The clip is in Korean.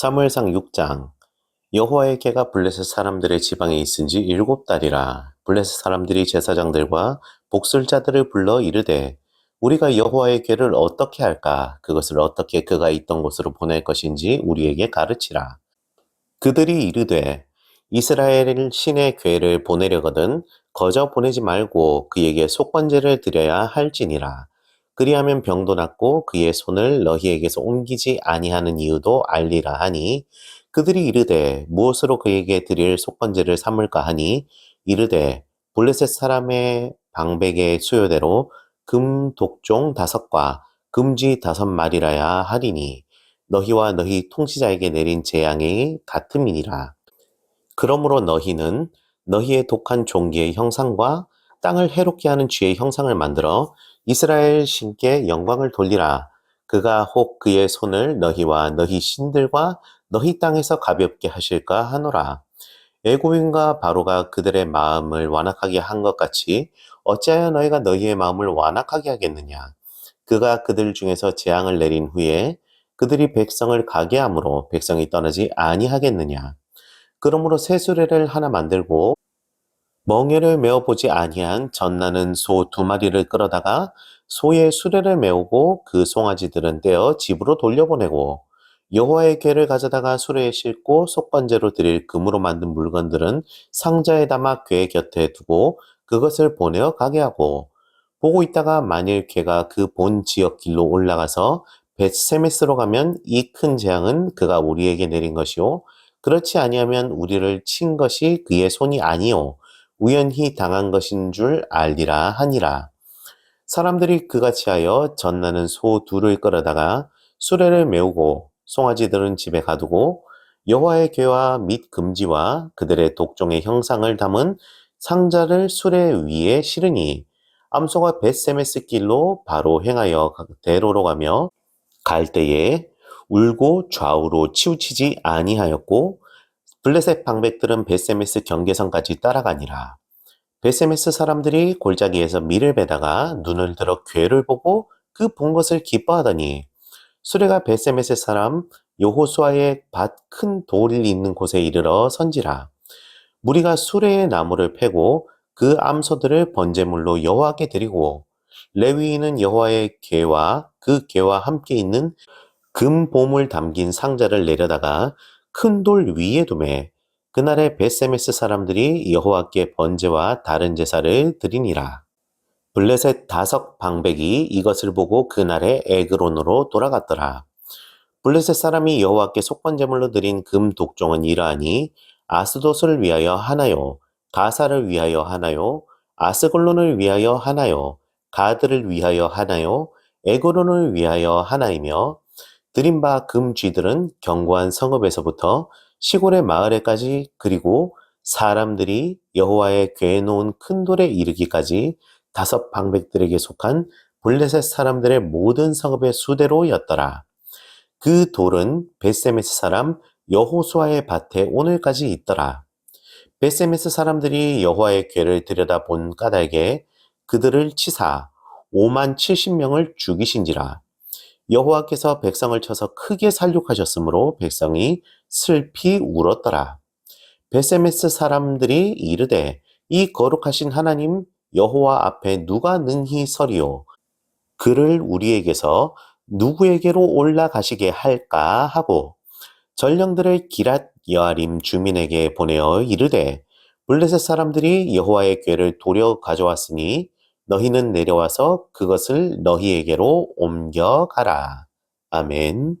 사무엘상 6장. 여호와의 개가 블레셋 사람들의 지방에 있은 지 일곱 달이라. 블레셋 사람들이 제사장들과 복술자들을 불러 이르되 우리가 여호와의 개를 어떻게 할까? 그것을 어떻게 그가 있던 곳으로 보낼 것인지 우리에게 가르치라. 그들이 이르되 이스라엘 신의 괴를 보내려거든 거저 보내지 말고 그에게 속건제를 드려야 할지니라 그리하면 병도 낫고 그의 손을 너희에게서 옮기지 아니하는 이유도 알리라 하니 그들이 이르되 무엇으로 그에게 드릴 속건제를 삼을까 하니 이르되 블레셋 사람의 방백의 수요대로 금 독종 다섯과 금지 다섯 마리라야 하리니 너희와 너희 통치자에게 내린 재앙이 같음이니라. 그러므로 너희는 너희의 독한 종기의 형상과 땅을 해롭게 하는 쥐의 형상을 만들어 이스라엘 신께 영광을 돌리라. 그가 혹 그의 손을 너희와 너희 신들과 너희 땅에서 가볍게 하실까 하노라. 애고인과 바로가 그들의 마음을 완악하게 한 것 같이 어찌하여 너희가 너희의 마음을 완악하게 하겠느냐. 그가 그들 중에서 재앙을 내린 후에 그들이 백성을 가게 함으로 백성이 떠나지 아니하겠느냐. 그러므로 새 수레를 하나 만들고 멍에를 메어 보지 아니한 젖나는 소 두 마리를 끌어다가 소의 수레를 메우고 그 송아지들은 떼어 집으로 돌려보내고 여호와의 궤를 가져다가 수레에 싣고 속건제로 드릴 금으로 만든 물건들은 상자에 담아 궤 곁에 두고 그것을 보내어 가게 하고 보고 있다가 만일 궤가 그 본 지역 길로 올라가서 벳세메스로 가면 이 큰 재앙은 그가 우리에게 내린 것이요. 그렇지 아니하면 우리를 친 것이 그의 손이 아니요 우연히 당한 것인 줄 알리라 하니라. 사람들이 그같이 하여 전나는 소 둘을 끌어다가 수레를 메우고 송아지들은 집에 가두고 여호와의 궤와 및 금지와 그들의 독종의 형상을 담은 상자를 수레 위에 실으니 암소가 벳세메스 길로 바로 행하여 대로로 가며 갈 때에 울고 좌우로 치우치지 아니하였고 블레셋 방백들은 베세메스 경계선까지 따라가니라. 베세메스 사람들이 골짜기에서 밀을 베다가 눈을 들어 괴를 보고 그 본 것을 기뻐하더니 수레가 베세메스 사람 요호수아의 밭 큰 돌이 있는 곳에 이르러 선지라. 무리가 수레의 나무를 패고 그 암소들을 번제물로 여호와께 드리고 레위인은 여호와의 개와 그 개와 함께 있는 금 보물 담긴 상자를 내려다가 큰 돌 위에 두매 그날에 베세메스 사람들이 여호와께 번제와 다른 제사를 드리니라. 블레셋 다섯 방백이 이것을 보고 그날에 에그론으로 돌아갔더라. 블레셋 사람이 여호와께 속건제물로 드린 금 독종은 이러하니 아스도스를 위하여 하나요, 가사를 위하여 하나요, 아스골론을 위하여 하나요, 가드를 위하여 하나요, 에그론을 위하여 하나이며 드린 바금 쥐들은 견고한 성읍에서부터 시골의 마을에까지 그리고 사람들이 여호와의 궤에 놓은 큰 돌에 이르기까지 다섯 방백들에게 속한 블레셋 사람들의 모든 성읍의 수대로였더라. 그 돌은 베세메스 사람 여호수아의 밭에 오늘까지 있더라. 베세메스 사람들이 여호와의 궤를 들여다본 까닭에 그들을 치사 5만 70명을 죽이신지라. 여호와께서 백성을 쳐서 크게 살육하셨으므로 백성이 슬피 울었더라. 베세메스 사람들이 이르되 이 거룩하신 하나님 여호와 앞에 누가 능히 서리요 그를 우리에게서 누구에게로 올라가시게 할까 하고 전령들을 기랏 여아림 주민에게 보내어 이르되 블레셋 사람들이 여호와의 궤를 도려 가져왔으니 너희는 내려와서 그것을 너희에게로 옮겨가라. 아멘.